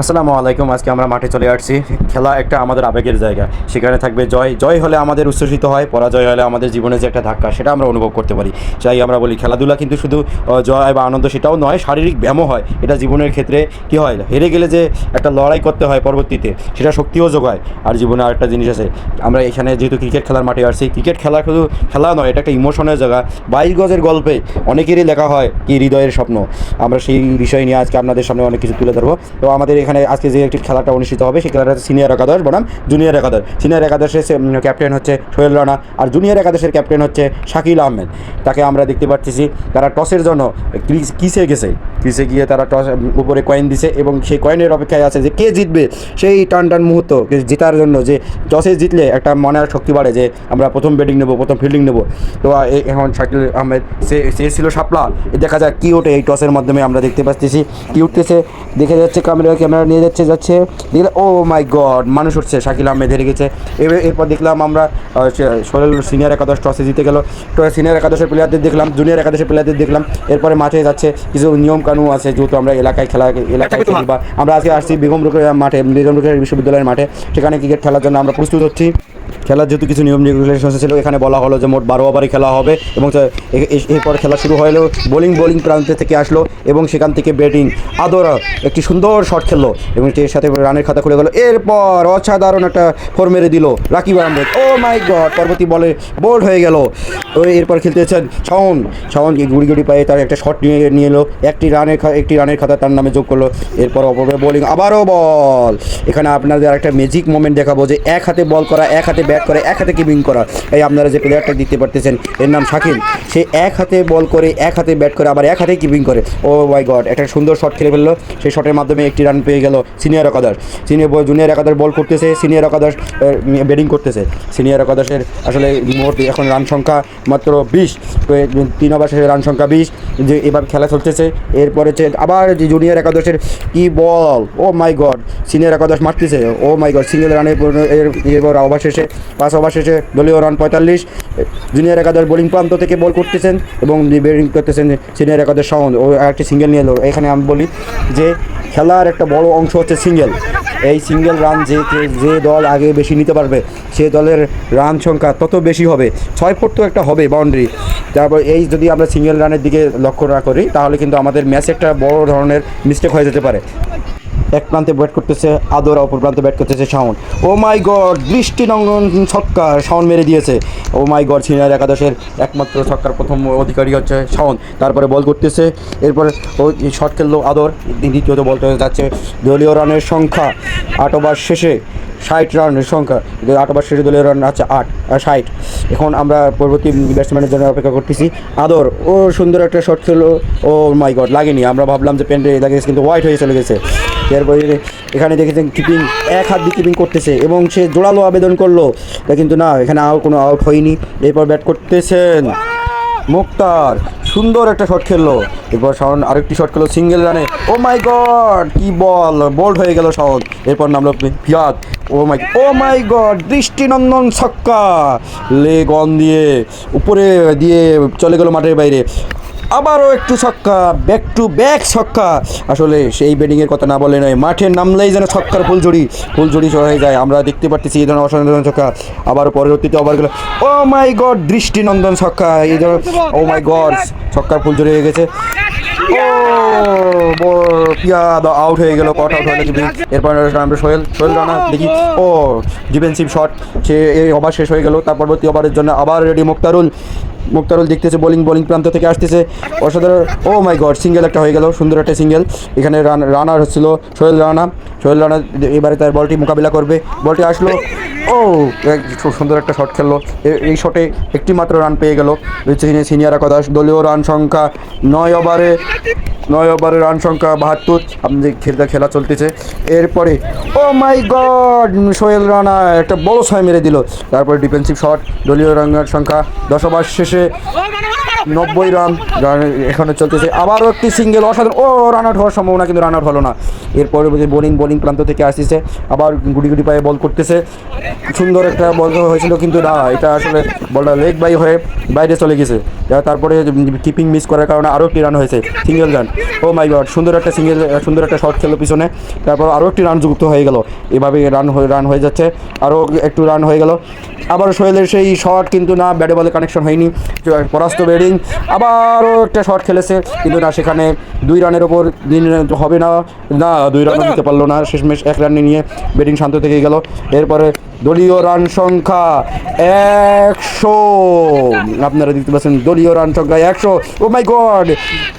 আসসালামু আলাইকুম, আজকে আমরা মাঠে চলে আসছি। খেলা একটা আমাদের আবেগের জায়গা। সেখানে থাকবে জয়। জয় হলে আমাদের উচ্ছ্বসিত হয়, পরাজয় হলে আমাদের জীবনে যে একটা ধাক্কা, সেটা আমরা অনুভব করতে পারি। চাই আমরা বলি খেলাধুলা, কিন্তু শুধু জয় বা আনন্দ সেটাও নয়, শারীরিক ব্যায়ামও হয়। এটা জীবনের ক্ষেত্রে কী হয়? হেরে গেলে যে একটা লড়াই করতে হয় পরবর্তীতে, সেটা শক্তিও যোগায়। আর জীবনে আরেকটা জিনিস আছে, আমরা এখানে যেহেতু ক্রিকেট খেলার মাঠে আসছি, ক্রিকেট খেলা শুধু খেলা নয়, এটা একটা ইমোশনের জায়গা। বাইশ গজের গল্পে অনেকেরই লেখা হয়, কি হৃদয়ের স্বপ্ন। আমরা সেই বিষয় নিয়ে আজকে আপনাদের সামনে অনেক কিছু তুলে ধরবো। তো আমাদের এখানে আজকে যে একটি খেলাটা অনুষ্ঠিত হবে, সেই খেলাটা হচ্ছে সিনিয়র একাদশ, বনাম জুনিয়র একাদশ। সিনিয়র একাদশের ক্যাপ্টেন হচ্ছে সোহেল রানা আর জুনিয়র একাদশের ক্যাপ্টেন হচ্ছে শাকিল আহমেদ। তাকে আমরা দেখতে পাচ্ছি তারা টসের জন্য কিসে গেছে? কিসে গিয়ে তারা টস উপরে কয়েন দিছে এবং সেই কয়েনের অপেক্ষায় আছে যে কে জিতবে সেই টান টান মুহূর্ত জেতার জন্য যে টসে জিতলে একটা মনের শক্তি বাড়ে যে আমরা প্রথম ব্যাটিং নেব, প্রথম ফিল্ডিং নেব। তো এখন শাকিল আহমেদ, সে সে ছিল শাপলা। এ, দেখা যাক কি ওঠে এই টসের মাধ্যমে আমরা দেখতে পাচ্ছি কি উঠতেছে? দেখে যাচ্ছে ক্যামেরা ক্যামেরা নিয়ে যাচ্ছে যাচ্ছে। দেখলে, ও মাই গড মানুষ উঠছে, শাকিল আহমেদ হেরে গেছে। এবার, এরপর দেখলাম আমরা সোহেল সিনিয়র একাদশ টসে জিতে গেল। তো, সিনিয়র একাদশের প্লেয়ারদের দেখলাম জুনিয়র একাদশের প্লেয়ারদের দেখলাম। এরপরে মাঠে যাচ্ছে, কিছু নিয়ম কানুন আছে যেহেতু আমরা এলাকায় খেলা এলাকায় খেলি বা আমরা আজকে আসছি বেগম রুকের মাঠে বেগম রুকের বিশ্ববিদ্যালয়ের মাঠে। সেখানে ক্রিকেট খেলার জন্য আমরা প্রস্তুত হচ্ছি। খেলার যেহেতু কিছু নিয়ম রেগুলেশন ছিল, এখানে বলা হলো যে মোট বারো ওভারই খেলা হবে এবং এরপর খেলা শুরু হলো, বোলিং বোলিং প্রান্ত থেকে আসলো এবং সেখান থেকে ব্যাটিং আদর একটি সুন্দর শট খেললো এবং এর সাথে রানের খাতা খুলে গেল। এরপর অসাধারণ একটা ফোর মেরে দিল Rakib Ahmed. Oh my god, পরবর্তী বলে বোল্ড হয়ে গেল। এরপর খেলতেছেন শাওন। শাওন গুড়ি গুড়ি পায়ে তার একটা শট নিয়ে নিয়ে এলো। একটি রানের একটি রানের খাতা তার নামে যোগ করল। এরপর অপরে বোলিং আবারও বল। এখানে আপনাদের একটা ম্যাজিক মোমেন্ট দেখাবো যে এক হাতে বল করা, এক হাতে ব্যাট করে, এক হাতে কিপিং করা। এই আপনারা যে প্লেয়ারটা দেখতে পারতেছেন, এর নাম শাকিল। সে এক হাতে বল করে, এক হাতে ব্যাট করে, আবার এক হাতে কিপিং করে। ও মাই গড একটা সুন্দর শট খেলে ফেলল। সেই শটের মাধ্যমে একটি রান পেয়ে গেল সিনিয়র একাদশ সিনিয়র জুনিয়র একাদশ বল করতেছে সিনিয়র একাদশ ব্যাটিং করতেছে। সিনিয়র একাদশের আসলে মোট এখন রান সংখ্যা মাত্র বিশ। তিন ওভার শেষে রান সংখ্যা বিশ। যে এবার খেলা চলতেছে, এরপরে হচ্ছে আবার যে জুনিয়র একাদশের কি বল ও মাই গড সিনিয়র একাদশ মারতেছে। ও মাই গড সিঙ্গেল রানে এরপর ওভার শেষে পাঁচ ওভার শেষে দলীয় রান পঁয়তাল্লিশ জুনিয়র একাদশ বোলিং প্রান্ত থেকে বল করতেছেন এবং ব্যাটিং করতেছেন সিনিয়র একাদশ সাউন্ড ও একটি সিঙ্গেল নিয়ে এলো। এখানে আমি বলি যে খেলার একটা বড় অংশ হচ্ছে সিঙ্গেল এই সিঙ্গেল রান যে- যে দল আগে বেশি নিতে পারবে, সে দলের রান সংখ্যা তত বেশি হবে। ছয় ফুট তো একটা হবে বাউন্ডারি তারপর এই যদি আমরা সিঙ্গেল রানের দিকে লক্ষ্য না করি, তাহলে কিন্তু আমাদের ম্যাচে একটা বড় ধরনের মিস্টেক হয়ে যেতে পারে। এক প্রান্তে ব্যাট করতেছে, আদর, অপর প্রান্তে ব্যাট করতেছে শাওন। ও মাই গড দৃষ্টি নঙ্গন ছক্কা শাওন মেরে দিয়েছে। ও মাই গড, সিনিয়র একাদশের একমাত্র ছক্কার প্রথম অধিকারী হচ্ছে শাওন। তারপরে বল করতেছে, এরপরে ও শট খেললো আদর দ্বিতীয়ত বলতে যাচ্ছে দলীয় রানের সংখ্যা। আট ওভার শেষে ষাট রানের সংখ্যা। আট ওভার শেষে দলীয় রান আছে আট ষাট। এখন আমরা পরবর্তী ব্যাটসম্যানের জন্য অপেক্ষা করতেছি। আদর, ও সুন্দর একটা শট খেলো ও মাই গড, লাগেনি। আমরা ভাবলাম যে প্যান্টে লাগিয়েছে কিন্তু হোয়াইট হয়ে চলে গেছে। এরপরে এখানে দেখেছেন কিপিং এক হাত দিয়ে কিপিং করতেছে এবং সে জোরালো আবেদন করল। কিন্তু না, এখানে আউট কোনো আউট হয়নি। এরপর ব্যাট করতেছেন মুক্তার। সুন্দর একটা শট খেললো। এরপর শাওন আরেকটি শট খেলো সিঙ্গেল রানে ও মাই গড কি বল বোল্ড হয়ে গেল শাওন। এরপর নামলো ফিয়াদ। ও মাই ও মাই গড দৃষ্টিনন্দন ছক্কা। লেগ অন দিয়ে, উপরে দিয়ে চলে গেল মাঠের বাইরে। আবারও একটু ছক্কা ব্যাক টু ব্যাক ছক্কা। আসলে সেই ব্যাটিংয়ের কথা না বলে নয়, মাঠে নামলেই যেন ছক্কার ফুলঝুরি ফুলঝুরি হয়ে যায়। আমরা দেখতে পারতেছি এই ধরনের অসাধারণ ছক্কা। আবার পরবর্তীতে ওভার গেল। ও মাই গড দৃষ্টিনন্দন ছক্কা। এই ধরনের ও মাই গড ছক্কার ফুলঝুরি হয়ে গেছে। ও আউট হয়ে গেল কট আউট হয়ে গেছে। এরপর আমরা সোহেল সোহেল রানা, দেখি। ও ডিফেন্সিভ শট সে এই ওভার শেষ হয়ে গেল। তার পরবর্তী ওভারের জন্য আবার রেডি মুক্তারুল। মুক্তারুল দেখতেছে বোলিং বোলিং প্রান্ত থেকে আসতেছে। অসাধারণ ও মাই গড সিঙ্গেল একটা হয়ে গেল, সুন্দর একটা সিঙ্গেল এখানে রান রানার হচ্ছিল সোহেল রানা। সোহেল রানা এবারে তার বলটি মোকাবিলা করবে। বলটি আসলো ও খুব সুন্দর একটা শট খেললো। এই শটে একটি মাত্র রান পেয়ে গেল। সিনিয়র কথা, দলীয় রান সংখ্যা নয় ওভারে নয় ওভারের রান সংখ্যা বাহাত্তর। আপনি খেলতে খেলা চলতেছে, এরপরে oh my god Sohel Rana একটা বড় ছয় মেরে দিল। তারপরে ডিফেন্সিভ শট দলীয় রানের সংখ্যা দশ ওভার শেষে নব্বই রান এখানে চলতেছে। আবারও একটি সিঙ্গেল অসাধারণ। ও রান আউট হওয়ার সম্ভাবনা কিন্তু রান আউট হলো না। এরপরে বোলিং বোলিং প্রান্ত থেকে আসতেছে। আবার গুটি গুটি পায়ে বল করতেছে। সুন্দর একটা বল হয়েছিল কিন্তু না, এটা আসলে বলটা লেগ বাই হয়ে বাইরে চলে গেছে। তারপরে কিপিং মিস করার কারণে আরও একটি রান হয়েছে। Single run oh my god সুন্দর একটা সিঙ্গেল সুন্দর একটা শট খেলো পিছনে। তারপর আরও একটি রান যুক্ত হয়ে গেল। এভাবে রান হয়ে রান হয়ে যাচ্ছে। আরও একটু রান হয়ে গেল। আবার সোহেলের সেই শট কিন্তু না ব্যাটে বলে কানেকশন হয়নি। পরাস্ত ব্যাটিং আবারও একটা শট খেলেছে কিন্তু না, সেখানে দুই রানের ওপর হবে না। না, দুই রান দিতে পারল না। শেষমেশ এক রানে নিয়ে ব্যাটিং শান্ত থেকে গেল। এরপরে দলীয় রান সংখ্যা একশো। আপনারা দেখতে পাচ্ছেন দলীয় রান সংখ্যা একশো। ও মাই গড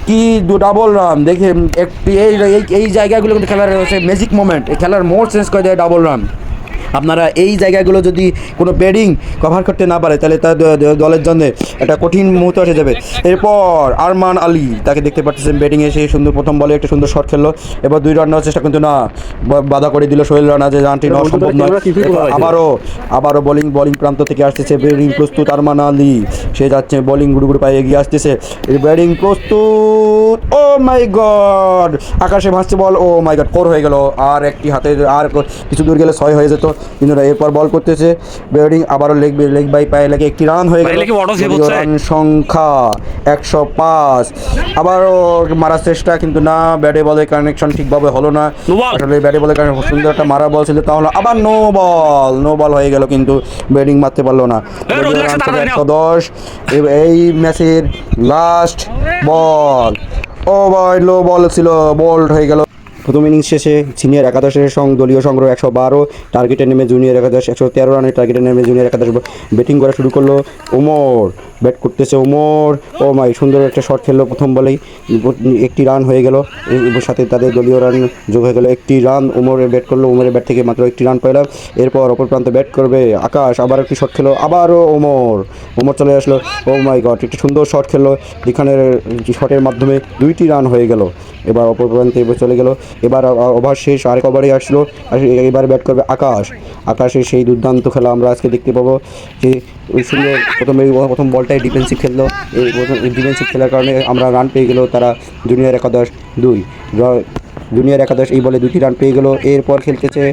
কি দু ডাবল রান দেখে একটি এই এই- জায়গাগুলো কিন্তু খেলার হচ্ছে ম্যাজিক মোমেন্ট এই খেলার মোড় চেঞ্জ করে দেয় ডাবল রান আপনারা এই জায়গাগুলো যদি কোনো ব্যাটিং কভার করতে না পারে তাহলে তার দলের জন্য একটা কঠিন মুহূর্ত এসে যাবে। এরপর আরমান আলী তাকে দেখতে পাচ্ছেন ব্যাটিংয়ে এসে সুন্দর প্রথম বলে একটা সুন্দর শট খেললো। এবার দুই রান নেওয়ার চেষ্টা কিন্তু না বাধা করে দিল সোহেল রানা যে রানটি নেওয়া সম্ভব নয়। আবারও আবারও বোলিং বোলিং প্রান্ত থেকে আসতেছে ব্যাটিং প্রস্তুত আরমান আলী। সে যাচ্ছে বোলিং গুড়ু গুড়ু পায়ে এগিয়ে আসতেছে। ব্যাটিং প্রস্তুত ও মাই গড আকাশে ভাসছে বল ও মাই গড ফোর হয়ে গেল আর একটি হাতে আর কিছু দূর গেলে ছয় হয়ে যেত। কিন্তু এরপর বল করতেছে। ব্যাটিং আবারও লেগ লেগ বাই পায়ে লেগে একটি রান হয়ে গেল। রান সংখ্যা একশো পাঁচ। আবারও মারার চেষ্টা কিন্তু না ব্যাটে বলে কানেকশন ঠিকভাবে হলো না। আসলে ব্যাটে বলে কারণে সুন্দর একটা মারা বল ছিল তাহলে আবার নো বল। নো বল হয়ে গেল কিন্তু ব্যাটিং মারতে পারল না। একশো দশ। এই ম্যাচের লাস্ট বল ও বয় লো বল ছিল বোল্ড হয়ে গেল। প্রথম ইনিংস শেষে সিনিয়র একাদশের সং দলীয় সংগ্রহ একশো বারো টার্গেটে নেমে জুনিয়র একাদশ একশো তেরো রানের টার্গেটে নেমে জুনিয়র একাদশ ব্যাটিং করা শুরু করল ওমর ব্যাট করতেছে ওমর ও মাই, সুন্দর একটা শট খেললো প্রথম বলেই। একটি রান হয়ে গেল। সাথে তাদের দলীয় রান যোগ হয়ে গেল। একটি রান ওমরের ব্যাট করল। ওমরের ব্যাট থেকে মাত্র একটি রান পেলাম এরপর অপর প্রান্তে ব্যাট করবে আকাশ। আবার একটি শট খেলো আবারও ওমর ওমর চলে আসলো। ও মাই গড, একটি সুন্দর শট খেললো। যেখানের শটের মাধ্যমে দুইটি রান হয়ে গেল। এবার অপর প্রান্তে চলে গেল। এবার ওভার শেষ, আরেক ওভারে আসলো এবার ব্যাট করবে আকাশ। আকাশের সেই দুর্দান্ত খেলা আমরা আজকে দেখতে পাবো যে সুন্দর প্রথমে প্রথম বলটাই ডিফেন্সিভ খেললো। এই প্রথম ডিফেন্সিভ খেলার কারণে আমরা রান পেয়ে গেলো তারা জুনিয়র একাদশ দুই। জুনিয়র একাদশ এই বলে দুটি রান পেয়ে গেল। এরপর খেলতেছে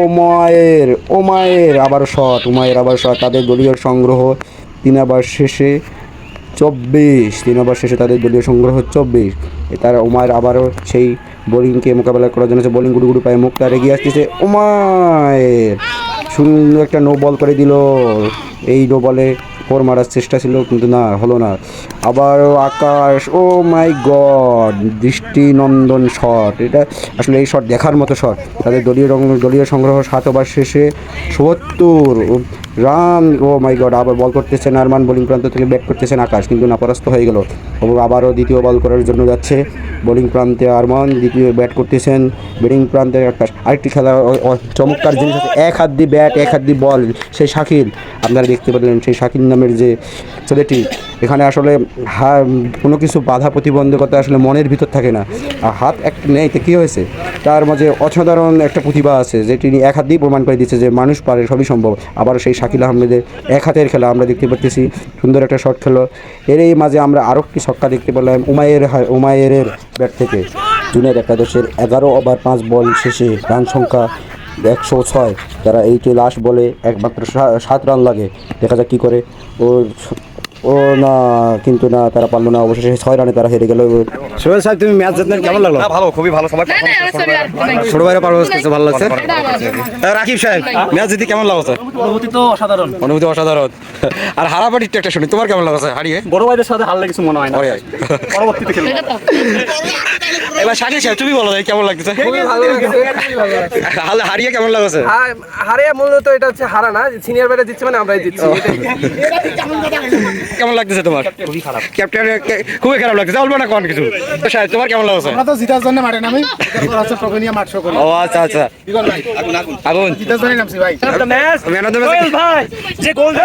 ওমায়ের ওমায়ের আবার শট ওমায়ের আবার শট তাদের দলীয় সংগ্রহ তিন আবার শেষে চব্বিশ। তিন ওভার শেষে তাদের দলীয় সংগ্রহ চব্বিশ। তার ওমায়ের আবারও সেই বোলিংকে মোকাবেলা করার জন্য বোলিং গুড়ু গুড়ু পায়ে মুখটা এগিয়ে আসতেছে। ওমায়ের সুন্দর একটা নো বল করে দিল। এই নো বলে ফোর মারার চেষ্টা ছিল, কিন্তু না, হলো না। আবারও আকাশ, ও মাই গড, দৃষ্টিনন্দন শট এটা আসলে এই শট দেখার মতো শট তাদের দলীয় রং, দলীয় সংগ্রহ সাত ওভার শেষে সত্তর। রান, ও মাই গড, আবার বল করতেছেন আরমান, বোলিং প্রান্ত থেকে ব্যাট করতেছেন আকাশ, কিন্তু না পরাস্ত হয়ে গেল। ও আবারও দ্বিতীয় বল করার জন্য যাচ্ছে বোলিং প্রান্তে আরমান, দ্বিতীয় ব্যাট করতেছেন ব্যাটিং প্রান্তে আকাশ। আরেকটি খেলা চমৎকার জিনিস আছে, এক হাত দিয়ে ব্যাট, এক হাত দিয়ে বল, সেই শাকিল। আপনারা দেখতে পেলেন সেই শাকিল নামের যে ছেলেটি। এখানে আসলে কোনো কিছু বাধা প্রতিবন্ধকতা আসলে মনের ভিতর থাকে না। আর হাত এক নেই, তো কী হয়েছে? তার মাঝে অসাধারণ একটা প্রতিভা আছে, যে তিনি এক হাত দিয়ে প্রমাণ করে দিচ্ছে যে মানুষ পারে, সবই সম্ভব। আবার সেই শাকিল আহমেদের এক হাতের খেলা আমরা দেখতে পাচ্ছি সুন্দর একটা শট খেলো। এর এই মাঝে আমরা আরও একটি ছক্কা দেখতে পেলাম উমায়ের উমায়েরের ব্যাট থেকে। জুনিয়র একাদশের এগারো ওভার পাঁচ বল শেষে রান সংখ্যা একশো ছয়। তারা এইটি লাস্ট বলে একমাত্র সাত রান লাগে। দেখা যাক কী করে। ও ও না কিন্তু না তারা পারল না অবশেষে ছয় রানে তারা হেরে গেল। সোহেল সাহেব তুমি ম্যাচ জিতলেন কেমন লাগল? ভালো খুবই ভালো সবাই ছোট ভাইরা পারফরমেন্স করছে ভালো লাগছে? রাকিব সাহেব ম্যাচ জিতে কেমন লাগছে? অনুভূতি তো অসাধারণ। অনুভূতি অসাধারণ। আর হারাপাটির একটা শুনি তোমার কেমন লাগছে? হারিয়ে? বড় ভাইদের সাথে হারলে কিছু মনে হয় না। পরবর্তীতে খেলব। এবার শাকিল সাহেব তুমি বলো ভাই, কেমন লাগতেছে? হাল- হারিয়ে কেমন লাগছে আর- হারিয়া মূলত এটা হচ্ছে হারা না সিনিয়র ব্যাটে জিতছে মানে আমরাই এটাই। কেমন লাগতেছে তোমার? খুবই খারাপ। ক্যাপ্টেন খুবই খারাপ লাগতেছে। বলব না কোন কিছু। তো সাহেব তোমার কেমন লাগছে আমরা তো জিতার জন্য মাঠে নামি তারপর হচ্ছে ট্রফি নিয়ে মাঠ শো করি। ও আচ্ছা আচ্ছা। ভাই। আগুন জিতার জন্য নামছি ভাই। ম্যান অফ দ্য ম্যাচ ভাই যে গোল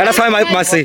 এটা ছয় মাস মাসি